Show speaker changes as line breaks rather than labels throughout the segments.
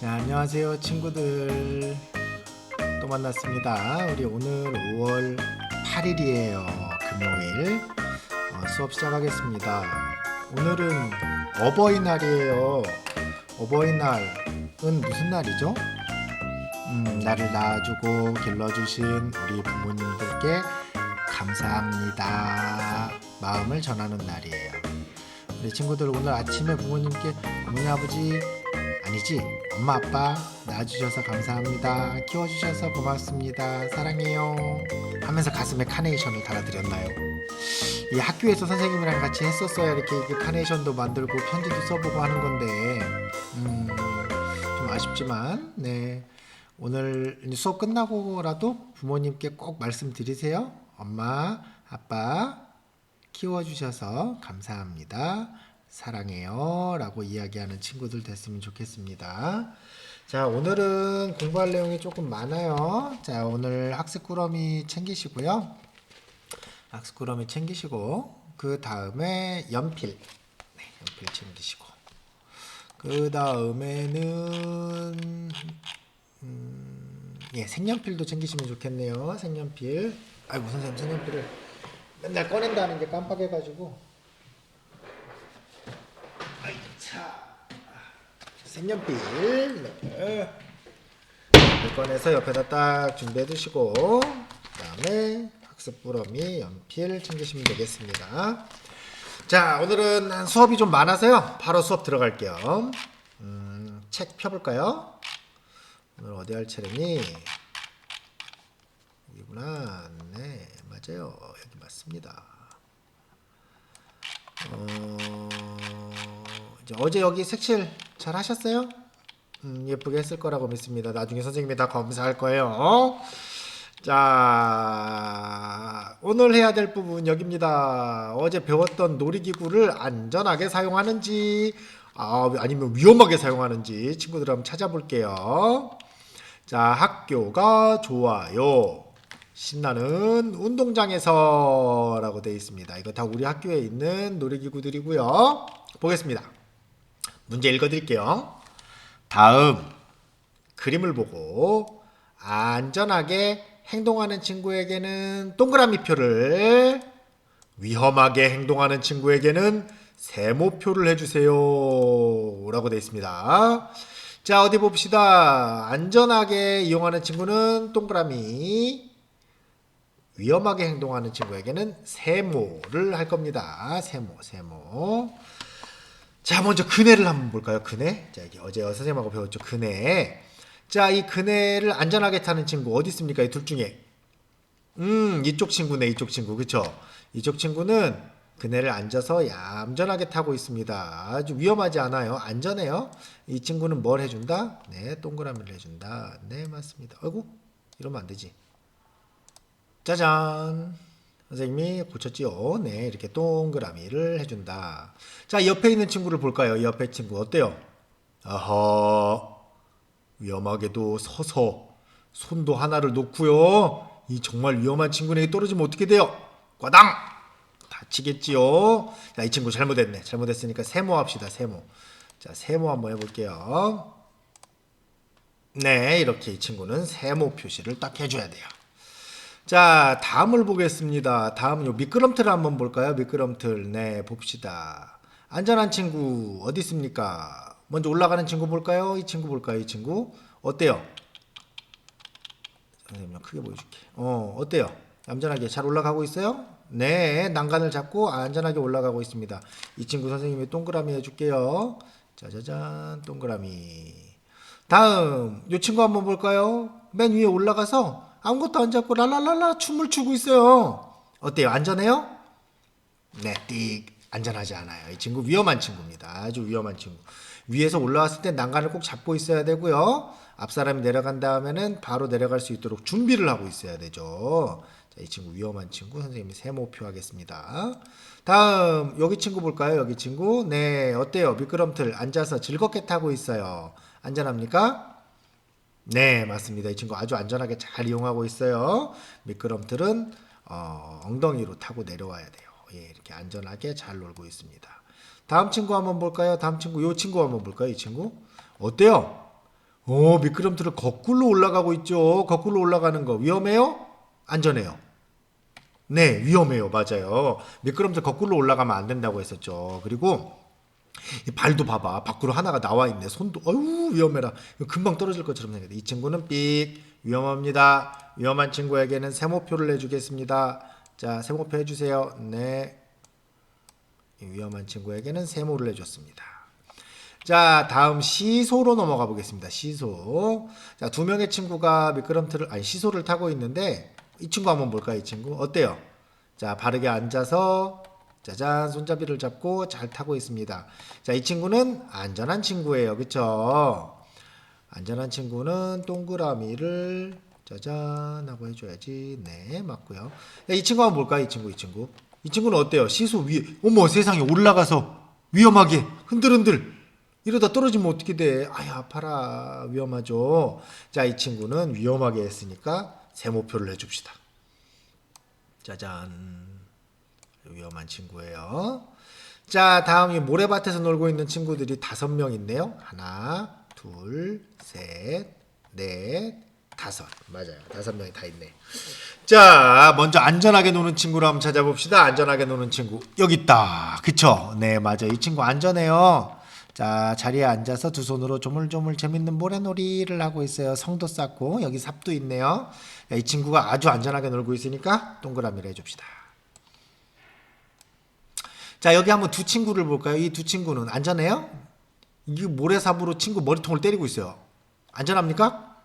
네, 안녕하세요 친구들. 또 만났습니다. 우리 오늘 5월 8일이에요 금요일. 어, 수업 시작하겠습니다. 오늘은 어버이날이에요. 어버이날은 무슨 날이죠? 음, 나를 낳아주고 길러주신 우리 부모님들께 감사합니다. 마음을 전하는 날이에요. 우리 친구들 오늘 아침에 부모님께 어머니 아버지 아니지? 엄마 아빠 낳아주셔서 감사합니다. 키워주셔서 고맙습니다. 사랑해요. 하면서 가슴에 카네이션을 달아드렸나요? 이 학교에서 선생님이랑 같이 했었어야 이렇게, 이렇게 카네이션도 만들고 편지도 써보고 하는 건데. 음, 좀 아쉽지만 네. 오늘 수업 끝나고라도 부모님께 꼭 말씀드리세요. 엄마 아빠 키워주셔서 감사합니다. 사랑해요. 라고 이야기하는 친구들 됐으면 좋겠습니다. 자, 오늘은 공부할 내용이 조금 많아요. 자, 오늘 학습 꾸러미 챙기시고요. 학습 꾸러미 챙기시고, 그 다음에 연필. 네, 연필 챙기시고. 그 다음에는, 음, 예, 색연필도 챙기시면 좋겠네요. 색연필. 아이고, 선생님, 색연필을 맨날 꺼낸다는 게 깜빡해가지고. 차. 색연필 이렇게 꺼내서 옆에다 딱 준비해 두시고 그 다음에 학습 부러미 연필 챙기시면 되겠습니다. 자 오늘은 한 수업이 좀 많아서요. 바로 수업 들어갈게요. 음, 책 펴볼까요? 오늘 어디 할 차례니? 여기구나. 네, 맞아요. 여기 맞습니다. 어, 어제 여기 색칠 잘 하셨어요? 음, 예쁘게 했을 거라고 믿습니다. 나중에 선생님이 다 검사할 거예요. 자, 오늘 해야 될 부분 여기입니다. 어제 배웠던 놀이기구를 안전하게 사용하는지, 아, 아니면 위험하게 사용하는지 친구들 한번 찾아볼게요. 자, 학교가 좋아요. 신나는 운동장에서 라고 되어 있습니다. 이거 다 우리 학교에 있는 놀이기구들이고요. 보겠습니다. 문제 읽어드릴게요. 다음 그림을 보고 안전하게 행동하는 친구에게는 동그라미 표를 위험하게 행동하는 친구에게는 세모표를 해주세요 라고 되어 있습니다. 자 어디 봅시다. 안전하게 이용하는 친구는 동그라미 위험하게 행동하는 친구에게는 세모를 할 겁니다. 세모, 세모. 자, 먼저 그네를 한번 볼까요? 그네. 자, 이게 어제 선생님하고 배웠죠. 그네. 자, 이 그네를 안전하게 타는 친구 어디 있습니까? 이 둘 중에. 음, 이쪽 친구네, 이쪽 친구. 그쵸? 이쪽 친구는 그네를 앉아서 얌전하게 타고 있습니다. 아주 위험하지 않아요. 안전해요. 이 친구는 뭘 해준다? 네, 동그라미를 해준다. 네, 맞습니다. 아이고, 이러면 안 되지. 짜잔. 선생님이 고쳤지요. 네, 이렇게 동그라미를 해준다. 자, 옆에 있는 친구를 볼까요? 옆에 친구 어때요? 아하, 위험하게도 서서 손도 하나를 놓고요. 이 정말 위험한 친구에게 떨어지면 어떻게 돼요? 과당! 다치겠지요. 자, 이 친구 잘못했네. 잘못했으니까 세모 합시다. 세모. 자, 세모 한번 해볼게요. 네, 이렇게 이 친구는 세모 표시를 딱 해줘야 돼요. 자, 다음을 보겠습니다. 다음 요 미끄럼틀을 한번 볼까요? 미끄럼틀. 네, 봅시다. 안전한 친구 어디 있습니까? 먼저 올라가는 친구 볼까요? 이 친구 볼까요? 이 친구 어때요? 선생님 크게 보여줄게. 어, 어때요? 얌전하게 잘 올라가고 있어요? 네, 난간을 잡고 안전하게 올라가고 있습니다. 이 친구 선생님이 동그라미 해줄게요. 짜자잔, 동그라미. 다음, 이 친구 한번 볼까요? 맨 위에 올라가서 아무것도 안 잡고 랄랄랄라 춤을 추고 있어요. 어때요? 안전해요? 네, 띡 안전하지 않아요. 이 친구 위험한 친구입니다. 아주 위험한 친구. 위에서 올라왔을 때 난간을 꼭 잡고 있어야 되고요. 앞 사람이 내려간 다음에는 바로 내려갈 수 있도록 준비를 하고 있어야 되죠. 자, 이 친구 위험한 친구 선생님이 세모표 하겠습니다. 다음 여기 친구 볼까요? 여기 친구. 네, 어때요? 미끄럼틀 앉아서 즐겁게 타고 있어요. 안전합니까? 네, 맞습니다. 이 친구 아주 안전하게 잘 이용하고 있어요. 미끄럼틀은 어, 엉덩이로 타고 내려와야 돼요. 예, 이렇게 안전하게 잘 놀고 있습니다. 다음 친구 한번 볼까요? 다음 친구, 요 친구 한번 볼까요? 이 친구 어때요? 오, 미끄럼틀을 거꾸로 올라가고 있죠. 거꾸로 올라가는 거 위험해요? 안전해요? 네, 위험해요. 맞아요. 미끄럼틀 거꾸로 올라가면 안 된다고 했었죠. 그리고 이 발도 봐봐. 밖으로 하나가 나와 있네. 손도 어유 위험해라. 금방 떨어질 것처럼 생겼다. 이 친구는 삑 위험합니다. 위험한 친구에게는 세모표를 내주겠습니다. 자, 세모표 해주세요. 네. 이 위험한 친구에게는 세모를 해줬습니다. 자, 다음 시소로 넘어가 보겠습니다. 시소. 자, 두 명의 친구가 미끄럼틀을 아니 시소를 타고 있는데 이 친구 한번 볼까요? 이 친구 어때요? 자, 바르게 앉아서 짜잔 손잡이를 잡고 잘 타고 있습니다. 자, 이 친구는 안전한 친구예요. 그쵸? 안전한 친구는 동그라미를 짜잔 하고 해줘야지. 네, 맞고요. 자, 이 친구 한번 볼까요? 이 친구, 이 친구. 이 친구는 어때요? 시소 위에, 어머 세상에 올라가서 위험하게 흔들흔들 이러다 떨어지면 어떻게 돼? 아야 아파라 위험하죠. 자, 이 친구는 위험하게 했으니까 세모표를 해줍시다. 짜잔. 위험한 친구예요. 자, 다음 이 모래밭에서 놀고 있는 친구들이 다섯 명 있네요. 하나, 둘, 셋, 넷, 다섯. 맞아요. 다섯 명이 다 있네. 자, 먼저 안전하게 노는 친구를 한번 찾아봅시다. 안전하게 노는 친구. 여기 있다. 그쵸? 네, 맞아요. 이 친구 안전해요. 자, 자리에 앉아서 두 손으로 조물조물 재밌는 모래놀이를 하고 있어요. 성도 쌓고, 여기 삽도 있네요. 야, 이 친구가 아주 안전하게 놀고 있으니까 동그라미를 해줍시다. 자, 여기 한번 두 친구를 볼까요? 이 두 친구는 안전해요? 이게 모래삽으로 친구 머리통을 때리고 있어요. 안전합니까?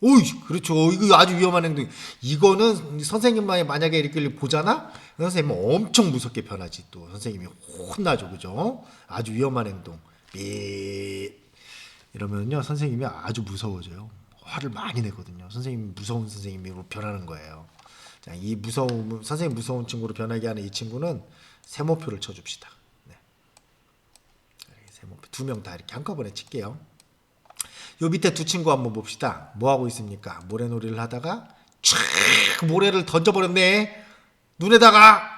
오이, 그렇죠. 이거 아주 위험한 행동. 이거는 선생님만이 만약에 이렇게 보잖아? 선생님은 엄청 무섭게 변하지 또. 선생님이 혼나죠. 그죠? 아주 위험한 행동. 삐. 이러면요, 선생님이 아주 무서워져요. 화를 많이 내거든요. 선생님이 무서운 선생님으로 변하는 거예요. 자, 이 무서움, 선생님 무서운 친구로 변하게 하는 이 친구는 세모표를 쳐줍시다. 네. 세모표 두 명 다 이렇게 한꺼번에 칠게요. 요 밑에 두 친구 한번 봅시다. 뭐 하고 있습니까? 모래놀이를 하다가 촥 모래를 던져버렸네. 눈에다가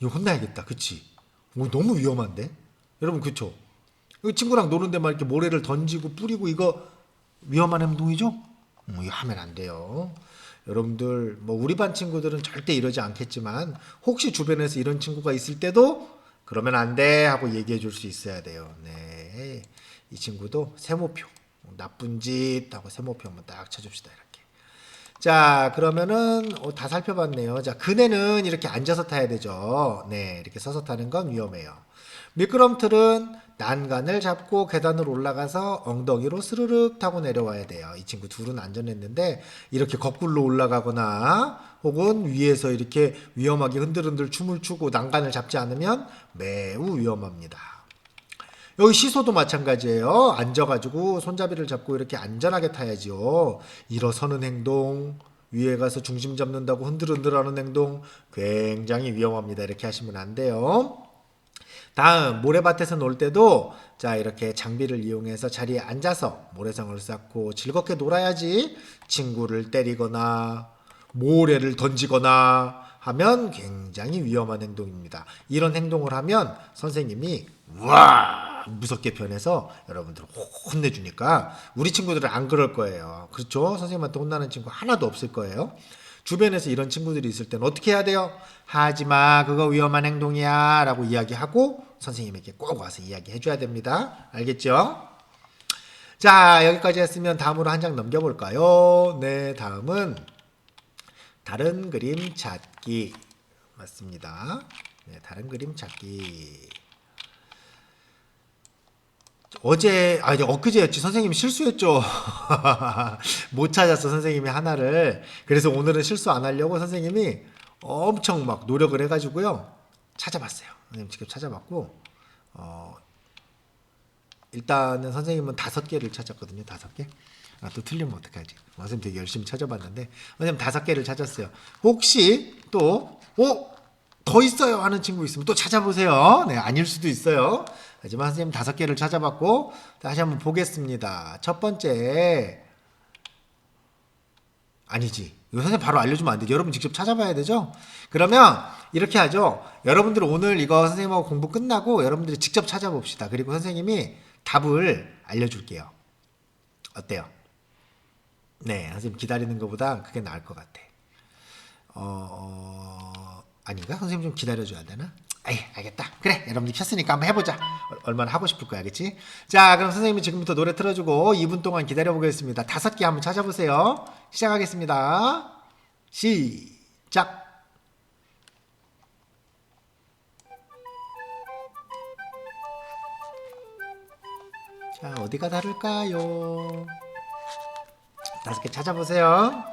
이거 혼나야겠다. 그치? 오, 너무 위험한데? 여러분 그쵸? 이 친구랑 노는데 막 이렇게 모래를 던지고 뿌리고 이거 위험한 행동이죠? 음, 이거 하면 안 돼요. 여러분들 뭐 우리 반 친구들은 절대 이러지 않겠지만 혹시 주변에서 이런 친구가 있을 때도 그러면 안 돼 하고 얘기해 줄 수 있어야 돼요. 네. 이 친구도 세모표 나쁜 짓 하고 세모표 한번 딱 쳐줍시다 이렇게. 자 그러면은 어, 다 살펴봤네요. 자 그네는 이렇게 앉아서 타야 되죠. 네 이렇게 서서 타는 건 위험해요. 미끄럼틀은 난간을 잡고 계단을 올라가서 엉덩이로 스르륵 타고 내려와야 돼요. 이 친구 둘은 안전했는데 이렇게 거꾸로 올라가거나 혹은 위에서 이렇게 위험하게 흔들흔들 춤을 추고 난간을 잡지 않으면 매우 위험합니다. 여기 시소도 마찬가지예요. 앉아가지고 손잡이를 잡고 이렇게 안전하게 타야지요. 일어서는 행동, 위에 가서 중심 잡는다고 흔들흔들하는 행동 굉장히 위험합니다. 이렇게 하시면 안 돼요. 다음 모래밭에서 놀 때도 자 이렇게 장비를 이용해서 자리에 앉아서 모래성을 쌓고 즐겁게 놀아야지 친구를 때리거나 모래를 던지거나 하면 굉장히 위험한 행동입니다. 이런 행동을 하면 선생님이 와 무섭게 변해서 여러분들 혼내주니까 우리 친구들은 안 그럴 거예요. 그렇죠? 선생님한테 혼나는 친구 하나도 없을 거예요. 주변에서 이런 친구들이 있을 때는 어떻게 해야 돼요? 하지 마. 그거 위험한 행동이야. 라고 이야기하고 선생님에게 꼭 와서 이야기해 줘야 됩니다. 알겠죠? 자, 여기까지 했으면 다음으로 한 장 넘겨볼까요? 네, 다음은 다른 그림 찾기. 맞습니다. 네, 다른 그림 찾기. 어제 아 이제 엊그제였지 선생님이 실수했죠 못 찾았어 선생님이 하나를 그래서 오늘은 실수 안 하려고 선생님이 엄청 막 노력을 해가지고요 찾아봤어요. 선생님 직접 찾아봤고 어 일단은 선생님은 다섯 개를 찾았거든요 다섯 개. 아, 또 틀리면 어떡하지? 선생님 되게 열심히 찾아봤는데 선생님 다섯 개를 찾았어요. 혹시 또 어? 더 있어요 하는 친구 있으면 또 찾아보세요. 네 아닐 수도 있어요. 하지만 선생님 다섯 개를 찾아봤고 다시 한번 보겠습니다. 첫 번째. 아니지. 이거 선생님 바로 알려주면 안 되죠. 여러분 직접 찾아봐야 되죠. 그러면 이렇게 하죠. 여러분들 오늘 이거 선생님하고 공부 끝나고 여러분들이 직접 찾아봅시다. 그리고 선생님이 답을 알려줄게요. 어때요? 네, 선생님 기다리는 것보다 그게 나을 것 같아. 어, 아닌가? 선생님 좀 기다려줘야 되나? 에이, 알겠다. 그래, 여러분들 켰으니까 한번 해보자. 얼- 얼마나 하고 싶을 거야, 그치? 자, 그럼 선생님이 지금부터 노래 틀어주고 2분 동안 기다려 보겠습니다. 다섯 개 한번 찾아보세요. 시작하겠습니다. 시작! 자, 어디가 다를까요? 다섯 개 찾아보세요.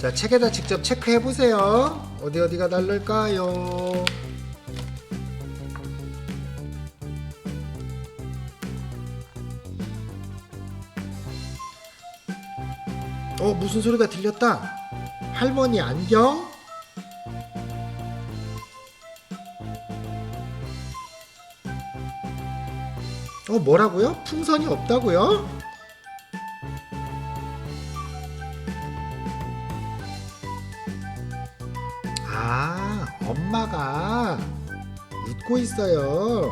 자, 책에다 직접 체크해 보세요. 어디 어디가 다를까요? 어, 무슨 소리가 들렸다. 할머니 안경? 어, 뭐라고요? 풍선이 없다고요? 아, 엄마가 웃고 있어요.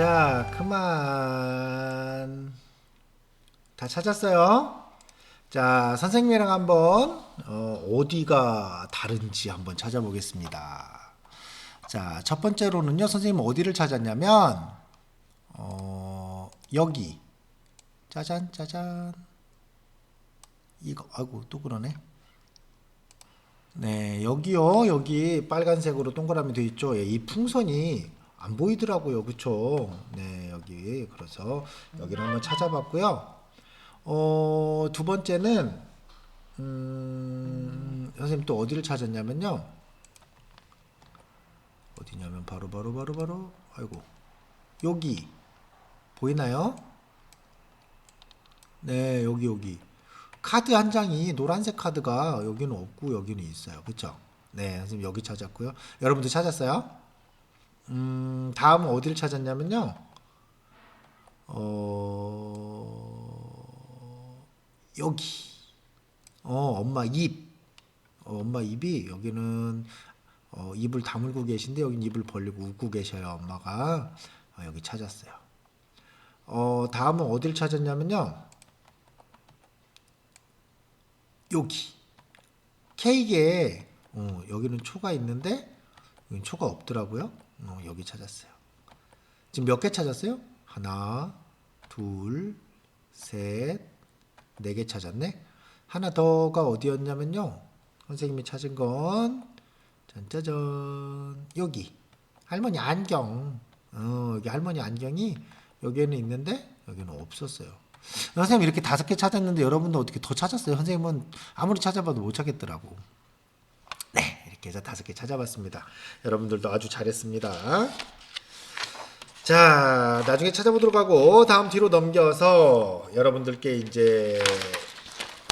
자, 그만. 다 찾았어요? 자, 선생님이랑 한번 어, 어디가 다른지 한번 찾아보겠습니다. 자, 첫 번째로는요, 선생님 어디를 찾았냐면, 어, 여기. 짜잔, 짜잔. 이거, 아이고, 또 그러네. 네, 여기요. 여기 빨간색으로 동그라미 되어 있죠. 예, 이 풍선이 안 보이더라고요. 그쵸? 네, 여기. 그래서 여기를 한번 찾아봤고요. 어, 두 번째는, 음, 선생님 또 어디를 찾았냐면요. 어디냐면 바로, 바로, 바로, 바로, 아이고. 여기. 보이나요? 네, 여기, 여기. 카드 한 장이 노란색 카드가 여기는 없고 여기는 있어요. 그쵸? 네, 선생님 여기 찾았고요. 여러분들 찾았어요? 음, 다음은 어디를 찾았냐면요. 어, 여기. 어, 엄마 입. 어, 엄마 입이 여기는 어, 입을 다물고 계신데 여기는 입을 벌리고 웃고 계셔요. 엄마가. 어, 여기 찾았어요. 어, 다음은 어디를 찾았냐면요. 여기 케이크에 어, 여기는 초가 있는데 초가 없더라고요. 어, 여기 찾았어요. 지금 몇 개 찾았어요? 하나, 둘, 셋, 네 개 찾았네. 하나 더가 어디였냐면요. 선생님이 찾은 건 짠짜잔 여기 할머니 안경. 어, 여기 할머니 안경이 여기에는 있는데 여기는 없었어요. 선생님 이렇게 다섯 개 찾았는데 여러분도 어떻게 더 찾았어요? 선생님은 아무리 찾아봐도 못 찾겠더라고. 해서 다섯 개 찾아봤습니다. 여러분들도 아주 잘했습니다. 자, 나중에 찾아보도록 하고 다음 뒤로 넘겨서 여러분들께 이제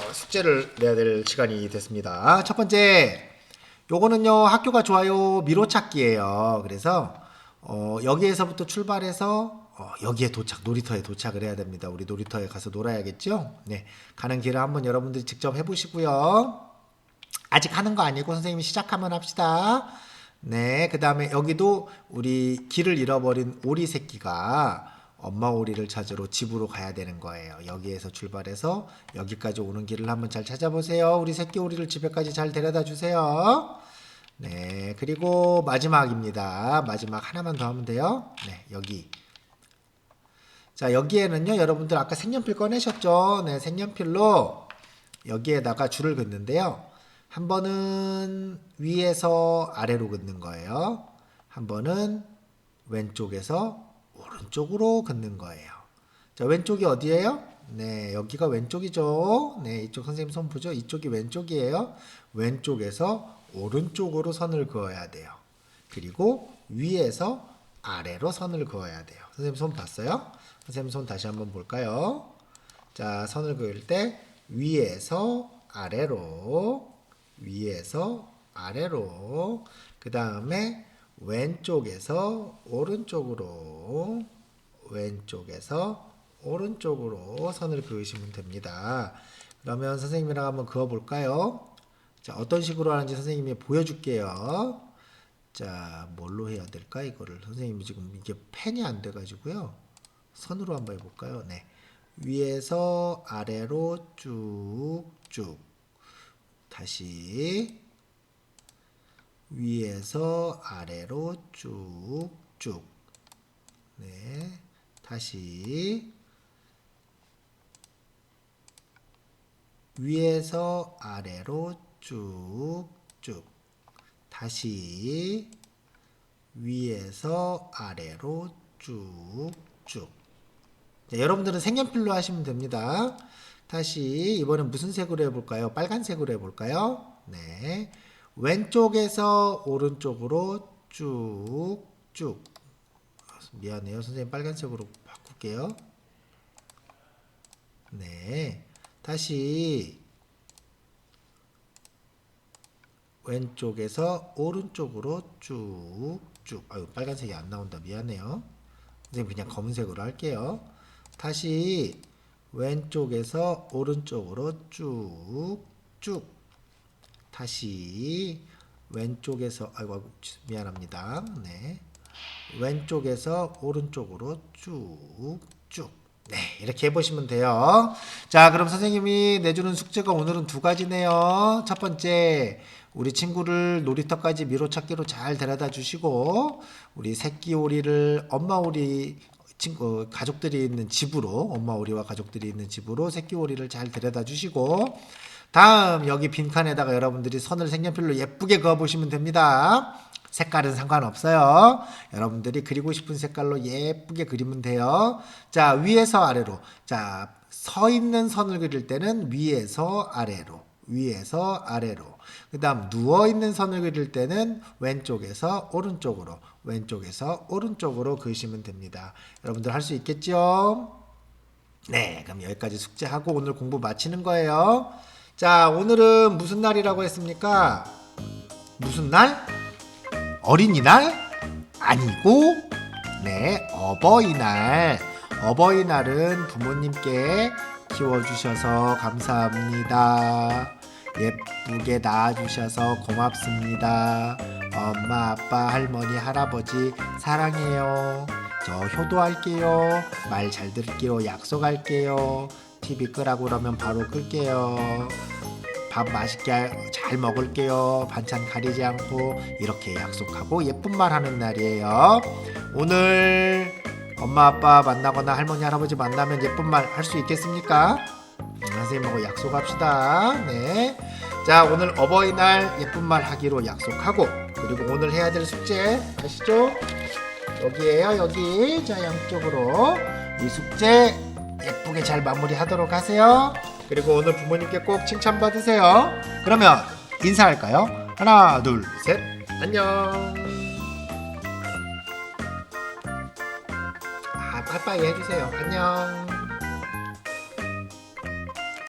어, 숙제를 내야 될 시간이 됐습니다. 첫 번째, 요거는요 학교가 좋아요 미로찾기예요. 그래서 어, 여기에서부터 출발해서 어, 여기에 도착 놀이터에 도착을 해야 됩니다. 우리 놀이터에 가서 놀아야겠죠. 네, 가는 길을 한번 여러분들이 직접 해보시고요. 아직 하는 거 아니고 선생님이 시작하면 합시다. 네, 그 다음에 여기도 우리 길을 잃어버린 오리 새끼가 엄마 오리를 찾으러 집으로 가야 되는 거예요. 여기에서 출발해서 여기까지 오는 길을 한번 잘 찾아보세요. 우리 새끼 오리를 집에까지 잘 데려다 주세요. 네, 그리고 마지막입니다. 마지막 하나만 더 하면 돼요. 네, 여기. 자, 여기에는요, 여러분들 아까 색연필 꺼내셨죠? 네, 색연필로 여기에다가 줄을 긋는데요. 한 번은 위에서 아래로 긋는 거예요. 한 번은 왼쪽에서 오른쪽으로 긋는 거예요. 자, 왼쪽이 어디예요? 네, 여기가 왼쪽이죠. 네, 이쪽 선생님 손 보죠? 이쪽이 왼쪽이에요. 왼쪽에서 오른쪽으로 선을 그어야 돼요. 그리고 위에서 아래로 선을 그어야 돼요. 선생님 손 봤어요? 선생님 손 다시 한번 볼까요? 자, 선을 그을 때 위에서 아래로, 위에서 아래로, 그 다음에 왼쪽에서 오른쪽으로, 왼쪽에서 오른쪽으로 선을 그으시면 됩니다. 그러면 선생님이랑 한번 그어볼까요? 자, 어떤 식으로 하는지 선생님이 보여줄게요. 자, 뭘로 해야 될까? 이거를 선생님이 지금 이게 펜이 안 돼가지고요. 선으로 한번 해볼까요? 네. 위에서 아래로 쭉쭉. 다시. 위에서 아래로 쭉쭉. 네. 다시. 위에서 아래로 쭉쭉. 다시. 위에서 아래로 쭉쭉. 네, 여러분들은 색연필로 하시면 됩니다. 다시 이번엔 무슨 색으로 해볼까요? 빨간색으로 해볼까요? 네. 왼쪽에서 오른쪽으로 쭉 쭉. 미안해요. 선생님 빨간색으로 바꿀게요. 네. 다시 왼쪽에서 오른쪽으로 쭉 쭉. 아유, 빨간색이 안 나온다. 미안해요. 선생님 그냥 검은색으로 할게요. 다시 왼쪽에서 오른쪽으로 쭉쭉 다시 왼쪽에서 아이고, 미안합니다. 네. 왼쪽에서 오른쪽으로 쭉쭉 네, 이렇게 해보시면 돼요. 자, 그럼 선생님이 내주는 숙제가 오늘은 두 가지네요. 첫 번째, 우리 친구를 놀이터까지 미로찾기로 잘 데려다 주시고, 우리 새끼 오리를 엄마 오리 친구 가족들이 있는 집으로 엄마 오리와 가족들이 있는 집으로 새끼 오리를 잘 데려다 주시고 다음 여기 빈칸에다가 여러분들이 선을 색연필로 예쁘게 그어 보시면 됩니다. 색깔은 상관없어요. 여러분들이 그리고 싶은 색깔로 예쁘게 그리면 돼요. 자, 위에서 아래로. 자, 서 있는 선을 그릴 때는 위에서 아래로. 위에서 아래로. 그 다음 누워 있는 선을 그릴 때는 왼쪽에서 오른쪽으로. 왼쪽에서 오른쪽으로 그리시면 됩니다. 여러분들 할 수 있겠죠? 네, 그럼 여기까지 숙제하고 오늘 공부 마치는 거예요. 자, 오늘은 무슨 날이라고 했습니까? 무슨 날? 어린이날? 아니고, 네, 어버이날. 어버이날은 부모님께 키워주셔서 감사합니다. 예쁘게 낳아주셔서 고맙습니다. 엄마, 아빠, 할머니, 할아버지, 사랑해요. 저 효도할게요. 말 잘 들을게요. 약속할게요. TV 끄라고 그러면 바로 끌게요. 밥 맛있게 할- 잘 먹을게요. 반찬 가리지 않고 이렇게 약속하고 예쁜 말 하는 날이에요. 오늘 엄마 아빠 만나거나 할머니 할아버지 만나면 예쁜 말 할 수 있겠습니까? 음, 선생님하고 약속합시다. 네. 자 오늘 어버이날 예쁜 말 하기로 약속하고 그리고 오늘 해야 될 숙제 아시죠? 여기에요 여기 자 양쪽으로 이 숙제 예쁘게 잘 마무리하도록 하세요. 그리고 오늘 부모님께 꼭 칭찬 받으세요. 그러면 인사할까요? 하나, 둘, 셋. 안녕. 아, 빠이빠이 해주세요. 안녕.